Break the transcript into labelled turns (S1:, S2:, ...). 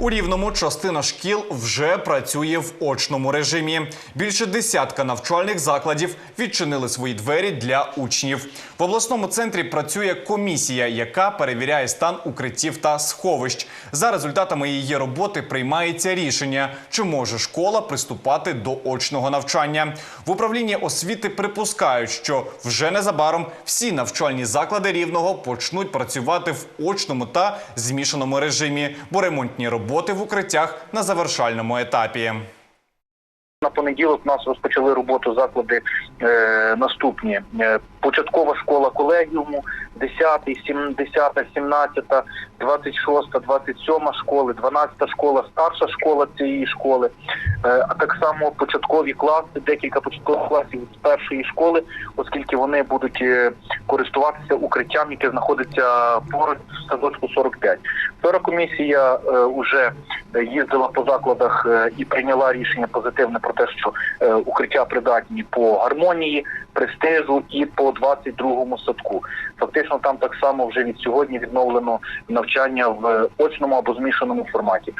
S1: У рівному частина шкіл вже працює в очному режимі. Більше десятка навчальних закладів відчинили свої двері для учнів. В обласному центрі працює комісія, яка перевіряє стан укриттів та сховищ. За результатами її роботи приймається рішення, чи може школа приступати до очного навчання. В управлінні освіти припускають, що вже незабаром всі навчальні заклади рівного почнуть працювати в очному та змішаному режимі, бо ремонтні роботи в укриттях на завершальному етапі.
S2: На понеділок нас розпочали роботу заклади е, наступні. Е, початкова школа колегіуму, 10, 70, 17, 26, 27 школи, 12 школа, старша школа цієї школи, е, а так само початкові класи, декілька початкових класів з першої школи, оскільки вони будуть е, користуватися укриттям, яке знаходиться поруч в садочку 45. Вчора комісія вже їздила по закладах е, і прийняла рішення позитивне про те, що е, укриття придатні по гармонії, престижу і по 22-му садку. Фактично, там так само вже від сьогодні відновлено навчання в очному або змішаному форматі.